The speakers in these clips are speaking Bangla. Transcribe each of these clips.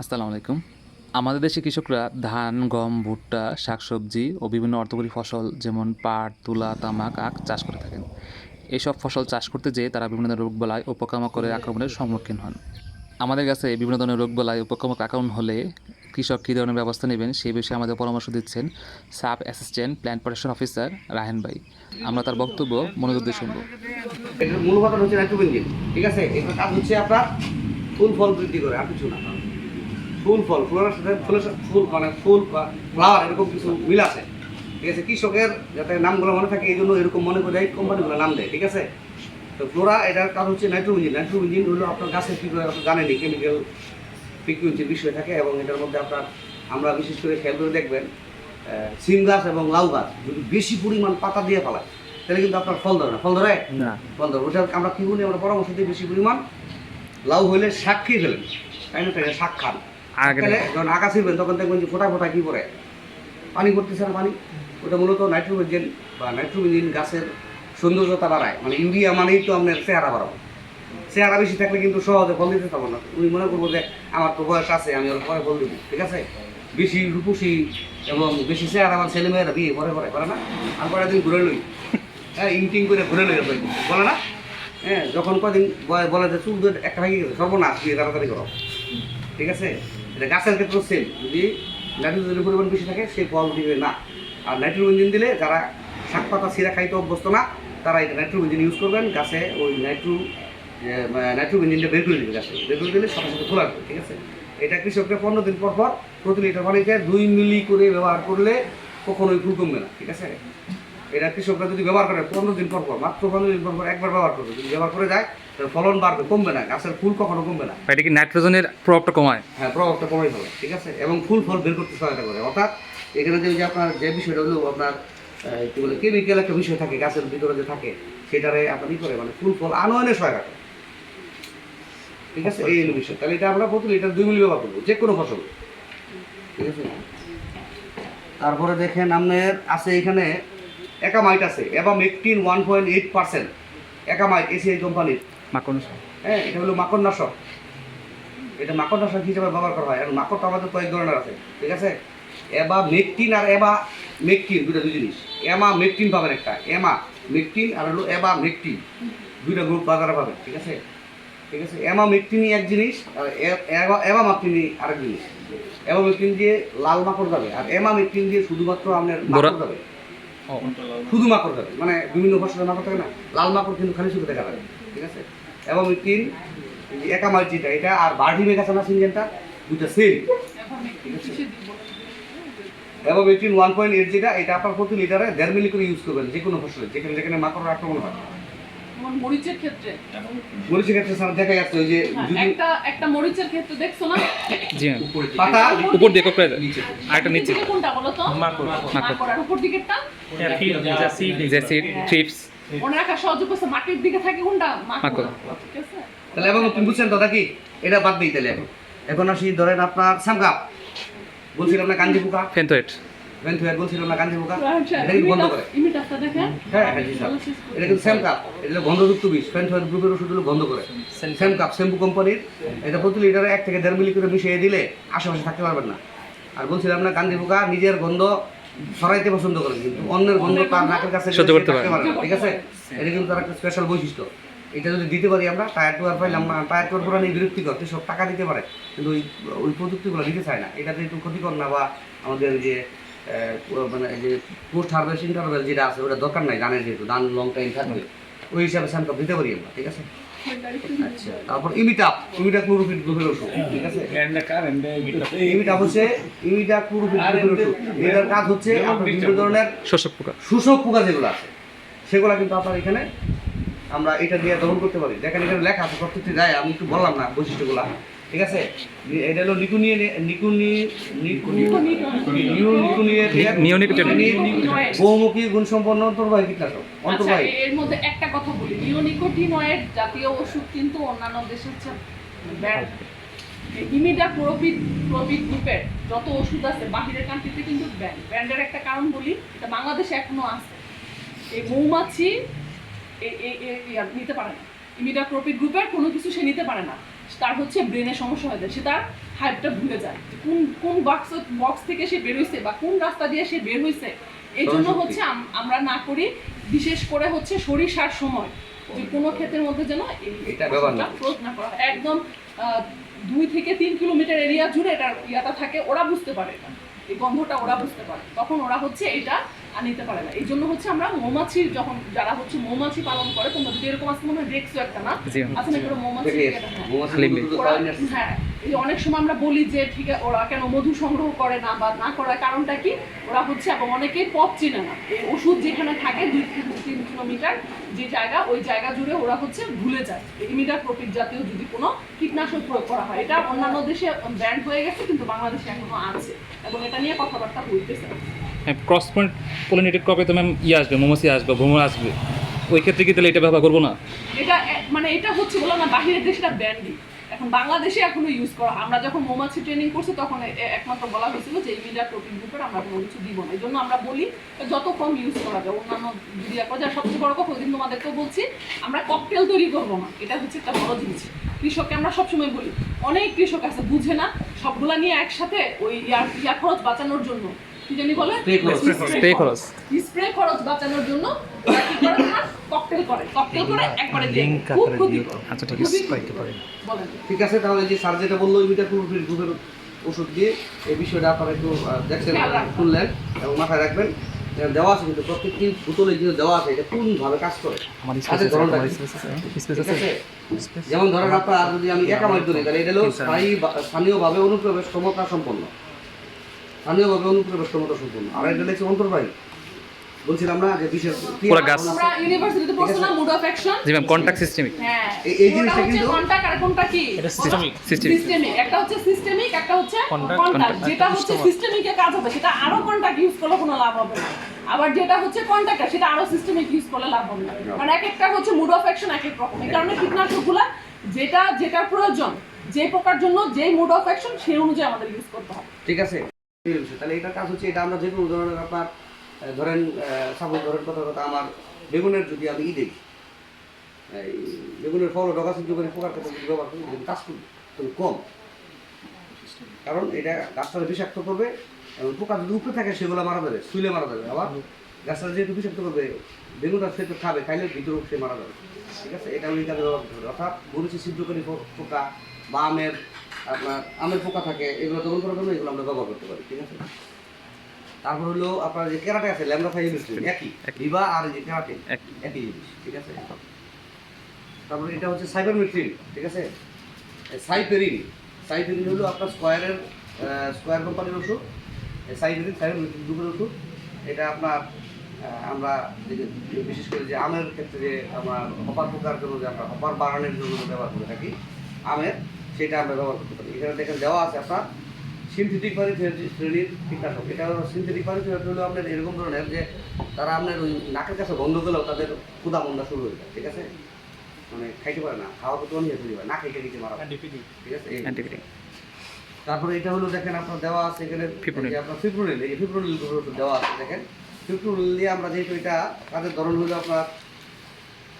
আসসালামু আলাইকুম। আমাদের দেশে কৃষকরা ধান, গম, ভুট্টা, শাকসবজি ও বিভিন্ন অর্থকরী ফসল যেমন পাট, তুলা, তামাক, আখ চাষ করে থাকেন। এইসব ফসল চাষ করতে যেয়ে তারা বিভিন্ন ধরনের রোগবালাই ও পোকামাকড়ের আক্রমণের সম্মুখীন হন। আমাদের কাছে বিভিন্ন ধরনের রোগবালাই ও পোকামাকড় আক্রমণ হলে কৃষক কী ধরনের ব্যবস্থা নেবেন সেই বিষয়ে আমাদের পরামর্শ দিচ্ছেন sub assistant plant protection officer Rahen ভাই। আমরা তার বক্তব্য, মনোযোগ দিয়ে শুনব। মূল উপাদান হচ্ছে ঠিক আছে? হচ্ছে আপনার ফুল ফল বৃদ্ধি করে, আর কিছু না। ফুল ফল ফুলের সাথে ফুলের সাথে ফুল মানে ফুল বা ফ্লাওয়ার এরকম কিছু মিল আছে। ঠিক আছে? কৃষকের যাতে নামগুলো মনে থাকে এই জন্য এরকম মনে করে এই কোম্পানিগুলো নাম দেয় ঠিক আছে? তো ফ্লোরা এটার কাজ হচ্ছে নাইট্রোবেনজিন নাইট্রোবেনজিন হলো আপনার গাছের কী করে জানেনই কেমিক্যাল ফ্রিকুয়েন্সির বিষয় থাকে এবং এটার মধ্যে আপনার আমরা বিশেষ করে খেয়াল করে দেখবেন সিম গাছ এবং লাউ গাছ যদি বেশি পরিমাণ পাতা দিয়ে ফেলায় তাহলে কিন্তু আপনার ফল ধরে না। ফল ধরে? না। ফল ধরে। ওটা আমরা কী বলি? আমরা পরামর্শ দিই বেশি পরিমাণ। লাউ হইলে শাক খেয়ে ফেলেন। তাই না? তাই শাক খান। আগে তাহলে যখন আঁকা ছিড়বেন তখন দেখবেন যে ফোটা ফোটা কী পড়ে। পানি পড়তেছে না পানি। ওটা মূলত নাইট্রোজেন বা নাইট্রোজেন গাছের সৌন্দর্যতা বাড়ায়। মানে ইউরিয়া মানেই তো আপনার চেহারা বাড়াবো চেহারা বেশি থাকলে কিন্তু সহজে ফল দিতে পারব না। উনি মনে করব যে আমার তো বয়স আছে আমি ওর পরে ফল দিব। ঠিক আছে? বেশি রূপসী এবং বেশি চেহারা আমার ছেলে মেয়েরা বিয়ে পরে পরে করে না? আর পরে দিন ঘুরে লই। হ্যাঁ ইনটিং করে ঘুরে লই বলে না? হ্যাঁ যখন কদিন বলে যে চুল একটা ভেঙে গেছে সর্বনাশ বিয়ে তাড়াতাড়ি করো। ঠিক আছে? এটা গাছের ক্ষেত্রে সেম যদি নাইট্রোজেনের পরিমাণ বেশি থাকে সে ফল দিবে না। আর নাইট্রোজেন দিলে যারা শাক পাতা, সিরা খাইতে অভ্যস্ত না, তারা এটা নাইট্রোজেন ইউজ করবেন, গাছে ওই নাইট্রো নাইট্রোজেনটা বের করে দেবে গাছে। বের করে দিলে সাথে সাথে খোলা ঠিক আছে? এটা কৃষককে পনেরো দিন পর পর প্রতি লিটার পানিতে দুই মিলি করে ব্যবহার করলে কখনোই ফুল কমবে না, ঠিক আছে? এটা কৃষকরা যদি ব্যবহার করে পনেরো দিন পর পর, মাত্র পনেরো দিন পর পর একবার ব্যবহার করবে। যদি ব্যবহার করে যায় ফলন বাড়বে কমবে না গাছের ফুল কখনো কমবে না। এটা কি নাইট্রোজেনের প্রভাবটা কমায়? হ্যাঁ প্রভাবটা কমাই ফেলে ঠিক আছে? এবং ফুল ফল বের করতে সহায়তা করে। অর্থাৎ এখানে যে আপনার যে বিষয়টা হলো আপনার কি বলে কেমিক্যাল একটা বিষয় থাকে গাছের ভিতরে যে থাকে সেটারে আপনার ই করে মানে ফুল ফল আনয়নে সহায়তা করে। ঠিক আছে? এই হলো বিষয়। তাহলে এটা আমরা প্রতি লিটার দুই মিলি ব্যবহার করব যে কোনো ফসল। ঠিক আছে? তারপরে দেখেন আপনার আছে এখানে একামাইট আছে এবং মেকটিন ওয়ান পয়েন্ট এইট পার্সেন্ট একামাইট এসিআই কোম্পানির। মাখন হ্যাঁ এটা হলো মাকড়নাশক। এটা মাকড়নাশক হিসেবে ব্যবহার করা হয়। আর মাকড় তো আমাদের কয়েক ধরনের আছে ঠিক আছে? এবা মেকটিন আর এবা মেকটিন দুটো দুই জিনিস। এমা মেকটিন পাবেন একটা এমা মেকটিন আর হলো এবা মেকটিন দুইটা গ্রুপ বাজারে পাবেন ঠিক আছে? ঠিক আছে? এমা মেকটিনই এক জিনিস আর এমা মাকটিনই আরেক জিনিস। এমা মেকটিন দিয়ে লাল মাকড় যাবে আর এমা মেকটিন দিয়ে শুধুমাত্র আপনার মাকড় যাবে। শুধু মাকড় যাবে মানে বিভিন্ন ফসলের মাকড় থাকে না? লাল মাকড় কিন্তু খালি শুধু দেখা যাবে ঠিক আছে? এবং তিন একা মাল্টিটা এটা আর বার্ডি মেঘ আছে না সিনজেনটা দুইটা সেম এবং এইটিন ওয়ান পয়েন্ট এইট যেটা এটা আপনার প্রতি লিটারে দেড় মিলি করে ইউজ করবেন যে কোনো ফসলে যেখানে যেখানে মাকড়ের আক্রমণ হয়। যেমন মরিচের ক্ষেত্রে। মরিচের ক্ষেত্রে স্যার দেখা যাচ্ছে ওই যে হ্যাঁ, একটা একটা মরিচের ক্ষেত্রে দেখছ না? জি পাতা? উপর দিয়ে কোকড়ে আরেকটা নিচে। নিচে কোনটা বলো তো? মাকড়। মাকড়। আর উপর দিকেরটা? যে সিড ট্রিপস রাখা করছে মাটির দিকে থাকে কোনটা মাকড়। মাকড় ঠিক আছে? তাহলে এবং তুমি বুঝছেন তো নাকি এটা বাদ দিই তাহলে এখন। এখন আসি ধরেন আপনার সামগাপ বলছিলাম না কাঞ্জি পোকা ফেন্থোয়েট। বলছিলাম না কাঞ্জি পোকা এটা কিন্তু বন্ধ করে? ইমিটাসটা দেখেন। হ্যাঁ হ্যাঁ জি স্যার। এটা কিন্তু সেম কাপ এটা হলো গন্ধযুক্ত বিষ। গ্রুপের ওষুধ হলো বন্ধ করে। সেম কাপ শ্যাম্পু কোম্পানির এটা প্রতি লিটারে এক থেকে দেড় মিলি করে মিশিয়ে দিলে আশেপাশে থাকতে পারবেন না। আর বলছিলাম না গান্ধী পোকা নিজের গন্ধ ছড়াইতে পছন্দ করে কিন্তু অন্যের গন্ধ তার নাকের কাছে সহ্য করতে পারে না। ঠিক আছে? এটা কিন্তু তার একটা স্পেশাল বৈশিষ্ট্য। এটা যদি দিতে পারি আমরা টায়ার টুয়ার পাইলাম না টায়ার টুয়ার পুরানি বিরক্তিকর সব টাকা দিতে পারে কিন্তু ওই ওই প্রযুক্তিগুলো দিতে চায় না। এটা যেহেতু ক্ষতিকর না বা আমাদের যে মানে এই যে পোস্ট হারভেস্ট ইন্টারভেল যেটা আছে ওটা দরকার নাই ধানের যেহেতু ধান লং টাইম থাকবে ওই হিসাবে স্যাম্পল দিতে পারি আমরা ঠিক আছে? তারপর ইমিটাপ ইমিটা গ্রুপের ওষুধ ঠিক আছে? ইমিটাপ হচ্ছে ইমিটা গ্রুপের ওষুধ। এটার কাজ হচ্ছে আপনার বিভিন্ন ধরনের শোষক পোকা। শোষক পোকা যেগুলো আছে সেগুলো কিন্তু আপনার এখানে আমরা এটা দিয়ে দমন করতে পারি। দেখেন এখানে লেখা আছে প্রত্যেকটি যায় আমি একটু বললাম না বৈশিষ্ট্যগুলো। ঠিক আছে? এটা হলো নিকুনিয়ে নিকুনি বহুমুখী গুণসম্পন্ন অন্তর্বাহী কীটনাশক। আচ্ছা অন্তর্বাহী এর মধ্যে একটা কথা বলি। নিওনিকোটিনয়েড জাতীয় ওষুধ কিন্তু অন্যান্য দেশের চেয়ে ইমিডা প্রোপিড প্রোপিড গ্রুপের যত ওষুধ আছে বাহিরের কান্ট্রিতে কিন্তু ব্যান্ড ব্যান্ডের একটা কারণ বলি এটা বাংলাদেশে এখনও আছে। এই মৌমাছি নিতে পারে না। ইমিডা প্রোপিড গ্রুপের কোনো কিছু সে নিতে পারে না। তার হচ্ছে ব্রেনের সমস্যা হয়ে যায় সে তার হাইপটা ভুলে যায়। কোন কোন বক্স বক্স থেকে সে বের হইছে বা কোন রাস্তা দিয়ে সে বের হইছে এই জন্য হচ্ছে আমরা না করি বিশেষ করে হচ্ছে সরিষার সময় যে কোনো ক্ষেতের মধ্যে যেন এটা ব্যবহার না করা। একদম দুই থেকে তিন কিলোমিটার এরিয়া জুড়ে এটা ইয়াটা থাকে ওরা বুঝতে পারে এটা। এই গন্ধটা ওরা বুঝতে পারে। তখন ওরা হচ্ছে এটা নিতে পারে না। এই জন্য হচ্ছে আমরা মৌমাছির যখন যারা হচ্ছে মৌমাছি পালন করে তোমরা যদি এরকম আজকে মনে হয় দেখছ একটা না? না এরকম মৌমাছি হ্যাঁ। মৌমাছি এই অনেক সময় আমরা বলি যে ঠিক আছে ওরা কেন মধু সংগ্রহ করে না বা না করার কারণটা কি? ওরা হচ্ছে এবং অনেকেই পথ চিনে না। এই ওষুধ যেখানে থাকে দুই থেকে তিন কিলোমিটার যে জায়গা ওই জায়গা জুড়ে ওরা হচ্ছে ভুলে যায়। ইমিডা প্রফিট জাতীয় যদি কোনো কীটনাশক প্রয়োগ করা হয়। এটা অন্যান্য দেশে ব্যান্ড হয়ে গেছে কিন্তু বাংলাদেশে এখনও আছে এবং এটা নিয়ে কথাবার্তা হইতেছে। ক্রস পয়েন্ট পলিনেটেড ক্রপে তো ম্যাম ইয়ে আসবে মোমোসি আসবে, ভ্রমণ আসবে। ওই ক্ষেত্রে কি তাহলে এটা ব্যবহার করব না? এটা মানে এটা হচ্ছে বললাম না, বাহিরের দেশটা এটা ব্যান্ডই এখন বাংলাদেশে এখনও ইউজ করা, আমরা যখন মৌমাছি ট্রেনিং করছি তখন একমাত্র বলা হয়েছিল যে ইমিডিয়া প্রোটিন গ্রুপের আমরা কোনো কিছু দিব না। এই জন্য আমরা বলি, যত কম ইউজ করা যায়, অন্যান্য যদি করা যায় সবচেয়ে বড় কথা ওই তোমাদেরকেও বলছি, আমরা ককটেল তৈরি করব না। এটা হচ্ছে একটা বড় জিনিস। কৃষককে আমরা সবসময় বলি, অনেক কৃষক আছে, বুঝে না, সবগুলা নিয়ে একসাথে ওই ইয়া খরচ বাঁচানোর জন্য। কি জানি বলে? Spray খরচ। স্প্রে খরচ বাঁচানোর জন্য কি করে ককটেল করে। ককটেল করে একবারে খুব ক্ষতি আচ্ছা, ঠিক আছে। বলেন। ঠিক আছে তাহলে যে স্যার যেটা বলল গ্রুপের ওষুধ দিয়ে এই বিষয়টা আপনারা একটু দেখছেন শুনলেন এবং মাথায় রাখবেন। দেওয়া আছে কিন্তু প্রত্যেকটি বোতলে যে দেওয়া আছে এটা কোনভাবে কাজ করে? কাজের ধরনটা যেমন ধরেন আপনার যদি আমি একা মাছ ধরি তাহলে এটা হলো স্থানীয়ভাবে অনুপ্রবেশ ক্ষমতা সম্পন্ন। অনুপ্রবেশ ক্ষমতা সম্পন্ন আর এটা হচ্ছে অন্তর্বাহী বলছিলাম না যে বিশেষ পুরো গাছ। আমরা ইউনিভার্সিটিতে পড়ছি না mode of action ji ma'am contact systemic হ্যাঁ। এই- জিনিসটা কিন্তু- contact আর কোনটা কি? এটা। Systemic. সিস্টেমিক একটা হচ্ছে সিস্টেমিক একটা হচ্ছে কন্টাক্ট যেটা হচ্ছে সিস্টেমিকে কাজ হবে সেটা আরও কন্টাক্ট ইউজ করলে কোনো লাভ হবে না। আবার যেটা হচ্ছে কন্টাক্ট সেটা আরও সিস্টেমিক ইউজ করলে লাভ হবে না। কারণ এক একটা হচ্ছে মুড অফ অ্যাকশন এক এক রকম। এই কারণে কীটনাশকগুলা যেটা যেটার প্রয়োজন যে প্রকার জন্য যেই মুড অফ অ্যাকশন সেই অনুযায়ী আমাদের ইউজ করতে হবে। ঠিক আছে। এই তাহলে এটার কাজ হচ্ছে এটা আমরা যে কোনো ধরনের আপনার ধরেন সাপোজ ধরেন কথা কথা আমার বেগুনের যদি আমি ই দেখি এই বেগুনের ফল ডগাছিদ্র করে পোকার যদি ব্যবহার করি কাজ তবে কম। কারণ এটা গাছটা বিষাক্ত করবে এবং পোকা যদি উপরে থাকে, সেগুলো মারা যাবে, শুইলে মারা যাবে। আবার গাছটা যেহেতু বিষাক্ত করবে, বেগুনটা সে তো খাবে, খাইলে ভিতরে সে মারা যাবে। ঠিক আছে? এটা ওই কাজে ব্যবহার হবে অর্থাৎ মরিচি ছিদ্রকারী পো- পোকা বা আমের আপনার আমের পোকা থাকে এগুলো দমন করার জন্য এগুলো আমরা ব্যবহার করতে পারি ঠিক আছে? তারপর হলো আপনার যে কেরাটে আছে ল্যামডা ফাইভ একই। ভিভা আর যে কেরাটে একই। জিনিস ঠিক আছে? তারপরে এটা হচ্ছে সাইবার সাইবারমেট্রিন ঠিক আছে? সাইপেরিন। সাইপেরিন হলো আপনার স্কোয়ারের স্কোয়ার কোম্পানির ওষুধ। সাইপেরিন সাইবারমেট্রিন দুপুরের ওষুধ। এটা আপনার আমরা বিশেষ করে যে আমের ক্ষেত্রে যে আমরা হপার পোকার জন্য যে আমরা হপার বাড়ানোর জন্য ব্যবহার করে থাকি আমের সেটা আমরা ব্যবহার করতে পারি। এখানে দেখেন দেওয়া আছে আপনার সিনথেটিক পারিথেটিক শ্রেণির কীটনাশক। এটা হলো সিনথেটিক পারিথেটিক হলো আপনার এরকম ধরনের যে তারা আপনার ওই নাকের কাছে বন্ধ করলেও তাদের ক্ষুদা মন্দা শুরু হয়ে যায় ঠিক আছে? মানে খাইতে পারে না খাওয়া তো নিয়ে চলে যায় না খেয়ে খেয়ে মারা ঠিক আছে? তারপরে এটা হলো দেখেন আপনার দেওয়া আছে এখানে ফিপ্রোনিল। আপনার ফিপ্রোনিল এই ফিপ্রোনিল দেওয়া আছে দেখেন? ফিপ্রোনিল দিয়ে আমরা যেহেতু এটা কাজের ধরন হলো আপনার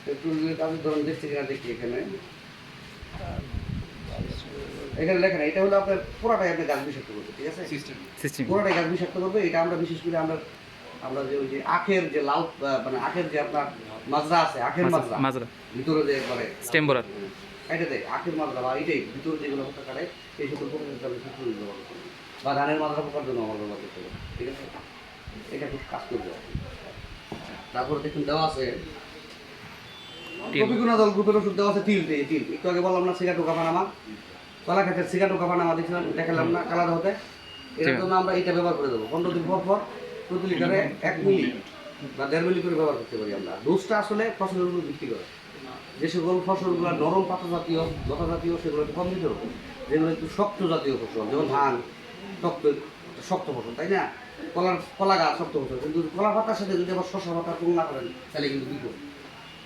ফিপ্রোনিলের কাজের ধরন দেখছি কিনা দেখি এখানে। এখানে দেখেন এটা হলো আপনার পুরাটাই আপনি গাছ বিষাক্ত করবে ঠিক আছে? সিস্টেম পুরোটাই গাছ বিষাক্ত করবে এটা আমরা বিশেষ করে আমরা আমরা যে ওই যে আখের যে লাউ মানে আখের যে আপনার মাজরা আছে আখের মাজরা মাজরা। ভিতরে যে করে স্টেম বরার এটা দেয় আখের মাজরা বা এটাই ভিতরে যেগুলো পোকা কাটে এই সকল পোকা আমি শুক্র ব্যবহার করব বা ধানের মাজরা পোকার জন্য আমার ব্যবহার করতে হবে ঠিক আছে? এটা খুব কাজ করবে। তারপরে দেখুন দেওয়া আছে দল গ্রুপের ওষুধ দেওয়া আছে তিল দিয়ে তিল একটু আগে বললাম না সিগা টোকা পানামা। কলা খাতের সিগা টোকা পানামা দেখছিলাম দেখালাম না কালার হতে এর জন্য আমরা এটা ব্যবহার করে দেবো। পনেরো দিন পর পর প্রতি লিটারে এক মিলি বা দেড় মিলি করে ব্যবহার করতে পারি আমরা। ডোজটা আসলে ফসলের উপর ভিত্তি করে। যে সকল ফসলগুলো নরম পাতা জাতীয় লতা জাতীয় সেগুলো কম দিতে হবে। যেগুলো একটু শক্ত জাতীয় ফসল যেমন ধান শক্ত শক্ত ফসল তাই না? কলার কলা গাছ শক্ত ফসল। কিন্তু কলা পাতার সাথে যদি আবার শশা পাতা তুলনা করেন তাহলে কিন্তু বিপদ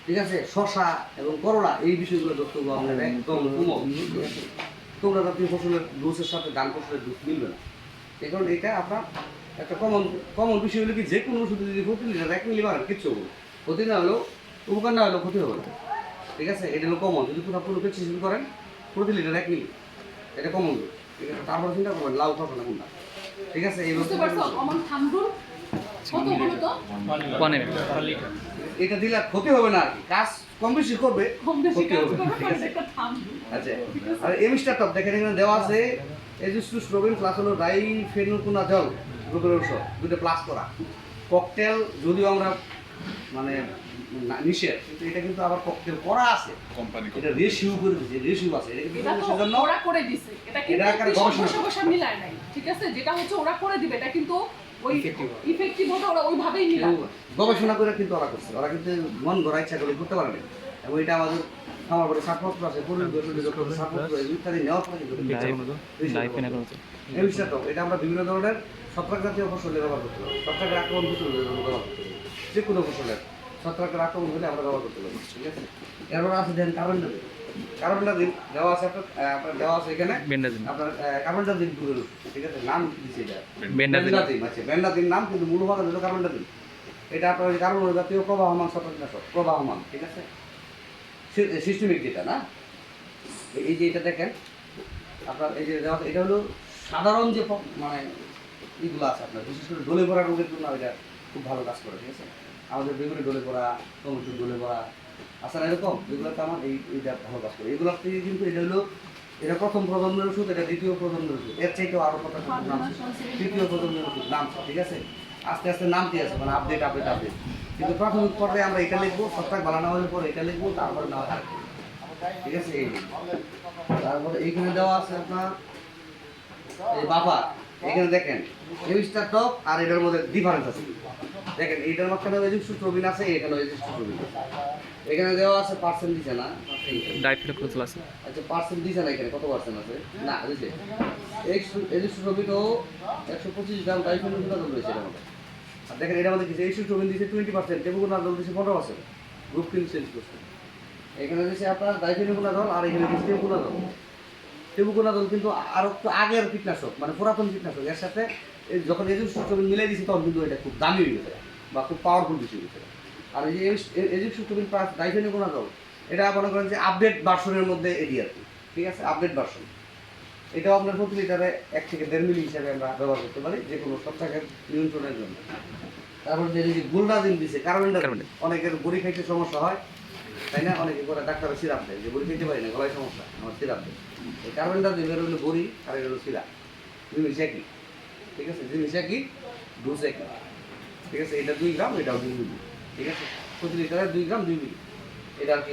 ঠিক আছে? শশা এবং করলা এই বিষয়গুলো যতগুলো আমাদের একদম কোমল ঠিক আছে তোমরা জাতীয় ফসলের ডোজের সাথে ধান ফসলের ডোজ মিলবে না। এই কারণে এটা আপনার একটা কমন কমন বিষয় হলো কি যে কোনো ওষুধে যদি প্রতি লিটার এক মিলি মারেন কিচ্ছু হবে। ক্ষতি না হলেও উপকার না হলেও ক্ষতি হবে না। ঠিক আছে? এটা হলো কমন যদি কোথাও পুরো প্রেসক্রিপশন করেন প্রতি লিটার এক মিলি। এটা কমন ঠিক আছে? তারপর চিন্তা করবেন লাউ খাব না কোনটা। ঠিক আছে? এই বুঝতে পারছ? এটা দিলে ক্ষতি হবে না কাজ কম বেশি করবে ক্ষতি হবে। আছে আচ্ছা। আর এমিস্টার টপ দেখেন এখানে দেওয়া আছে প্লাস হলো ফেনুকুনা জল গ্রুপের দুটো প্লাস করা। ককটেল যদিও আমরা মানে নিষেধ কিন্তু এটা কিন্তু আবার ককটেল করা আছে। এটা রেশিও করে রেশিও আছে। এটা কিন্তু সেজন্য ওরা করে দিছে। এটা কিন্তু এটা একটা কৃষক গবেষণা। বসে বসে মিলায় নাই। ঠিক আছে? যেটা হচ্ছে ওরা করে দিবে এটা কিন্তু ওই। ইফেক্টিভ ওরা ওইভাবেই গবেষণা করে কিন্তু ওরা করছে। ওরা কিন্তু মন গড়া ইচ্ছা করে করতে পারে এবং এটা আমাদের আমার পরে ছাড়পত্র আছে পরিবেশ দপ্তরের ছাড়পত্র ইত্যাদি নেওয়ার পরে এই বিষয়টা এটা আমরা বিভিন্ন ধরনের ছত্রাক জাতীয় ফসলের ব্যবহার করতে পারি। ছত্রাকের আক্রমণ ফসলের ব্যবহার করতে পারব যে কোনো ফসলের। ছত্রাকের আক্রমণ হলে আমরা ব্যবহার করতে পারব ঠিক আছে? এরপর আছে দেন কার্বন ডাইল কার্বন ডাইল দেওয়া আছে আপনার আপনার দেওয়া আছে এখানে বেন্ডাজিন আপনার কার্বন ডাইল দূরের ওষুধ, ঠিক আছে? নাম দিচ্ছে এটা। বেন্ডাজিন আছে বেন্ডাদিন নাম কিন্তু মূল ভাগ হলো কার্বন ডাইল এটা আপনার কার্বন জাতীয় প্রবাহমান ছত্রাকনাশক প্রবাহমান ঠিক আছে? সিস্টেমিক যেটা না? এই- যে এটা দেখেন আপনার এই যে দেওয়া এটা হলো সাধারণ যে মানে ইগুলো আছে আপনার বিশেষ করে ডলে পড়া রোগের জন্য এটা খুব ভালো কাজ করে ঠিক আছে? আমাদের বেগুনে ডলে পড়া টমেটো ডলে আছে না এরকম এগুলোতে আমার এই এইটা ভালো কাজ করে। এগুলোর থেকে কিন্তু এটা হলো, এটা প্রথম প্রজন্মের ওষুধ, এটা দ্বিতীয় প্রজন্মের ওষুধ। এর চাইতেও আরও কত নাম। তৃতীয় প্রজন্মের ওষুধ, নাম ঠিক আছে? আস্তে আস্তে নামতে আছে মানে আপডেট আপডেট আপডেট কিন্তু প্রাথমিক পর্যায়ে আমরা এটা লিখব, সপ্তাহ বানানো হলে পরে এটা লিখব, তারপরে নেওয়া থাকবে ঠিক আছে? এই তারপরে এইখানে দেওয়া আছে আপনার, এই বাবা এখানে দেখেন এমিস্টার টপ আর এটার মধ্যে ডিফারেন্স আছে। দেখেন এইটার মাঝখানে এজিপসু প্রবীণ আছে এখানে এজিপসু প্রবীণ আছে। এখানে দেওয়া আছে পার্সেন্ট দিছে না? ডাইফিলোক্লোজল আছে। আচ্ছা পার্সেন্ট দিছে না এখানে? কত পার্সেন্ট আছে? না দিছে এজিপসু প্রবীণ ও একশো পঁচিশ গ্রাম টাইফেন রয়েছে এটার মধ্যে। আর দেখেন এটার মধ্যে কিছু এজিপসু প্রবীণ দিছে টোয়েন্টি পার্সেন্ট টেবুকুনা দল দিছে পনেরো পার্সেন্ট গ্রুপ কিন্তু চেঞ্জ করছে। এখানে দিছে আপনার ডাইফেনিকুনা দল আর এখানে দিচ্ছে টেবুকুনা দল। টেবুকুনা দল কিন্তু আরও একটু আগের কীটনাশক মানে পুরাতন কীটনাশক। এর সাথে যখন এজিপ সুস্টবিন মিলাই দিয়েছে তখন কিন্তু এটা খুব দামি হয়ে গেছে বা খুব পাওয়ারফুল বেশি হয়ে গেছে। আর এই যে এজিপ সুস্টবিন প্লাস ডাইফেনিকুনা দল? এটা মনে করেন যে আপডেট ভার্সনের মধ্যে এটি আর কি ঠিক আছে? আপডেট ভার্সন এটাও আপনার প্রতি লিটারে এক থেকে দেড় মিলি হিসাবে আমরা ব্যবহার করতে পারি যে কোনো সপ্তাহের নিয়ন্ত্রণের জন্য। তারপর যে গুলডাজিন দিছে কার্বন অনেকের বড়ি খাইতে সমস্যা হয় তাই না? অনেকে করে ডাক্তারের সিরাপ দেয়। যে বড়ি খেতে পারি না, গলায় সমস্যা, আমার সিরাপ দেয়। এই কার্বনটা দিবে হলো বড়ি, আর এটা হলো সিরাপ। জিনিস একই। ঠিক আছে? জিনিস একই, ডোজ একই। ঠিক আছে? এটা দুই গ্রাম, এটাও দুই মিলি। ঠিক আছে? প্রতি লিটারে দুই গ্রাম, দুই মিলি। এটা আর কি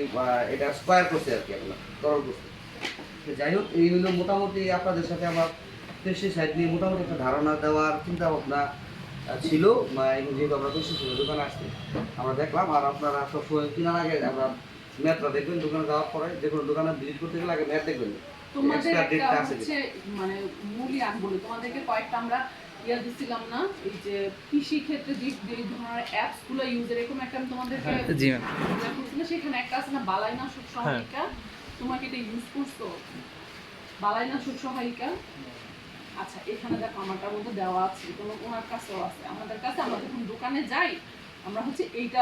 এটা স্কোয়ার করছে আর কি আপনার তরল করছে যাই হোক, এই হলো মোটামুটি আপনাদের সাথে আমার পেস্টিসাইড নিয়ে মোটামুটি একটা ধারণা দেওয়ার চিন্তা ভাবনা ছিল এবং যেহেতু আমরা পেস্টিসাইড দোকানে আসছি আমরা দেখলাম আর আপনারা সবসময় কেনার আগে আমরা ম্যাপটা দেখবেন দোকানে যাওয়ার পরে যে কোনো দোকানে ভিজিট করতে গেলে আগে ম্যাপ দেখবেন। তোমাদের একটা হচ্ছে মানে মূল্যায়ন বলে তোমাদেরকে কয়েকটা আমরা ইয়া দিছিলাম না এই যে কৃষি ক্ষেত্রে যে যে ধরনের অ্যাপসগুলো ইউজ এরকম একটা আমি তোমাদেরকে জি ম্যাম করছি না, সেখানে একটা আছে না বালাইনাশক সহায়িকা। তোমাকে এটা ইউজ করছ? বালাইনাশক সহায়িকা। আচ্ছা এখানে দেখো আমারটার মধ্যে দেওয়া আছে কোনো ওনার কাছেও আছে। আমাদের কাছে আমরা যখন দোকানে যাই আমরা হচ্ছে এইটা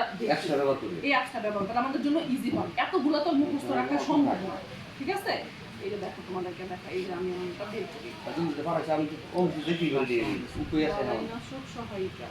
এই অ্যাপসটা ব্যবহার করে। আমাদের জন্য ইজি হয়। এতগুলো তো মুখস্থ রাখা সম্ভব নয়। ঠিক আছে? এই দেখো তোমাদেরকে দেখা এই যে আমি অনেকটা বের করি বালাইনাশক সহায়িকা।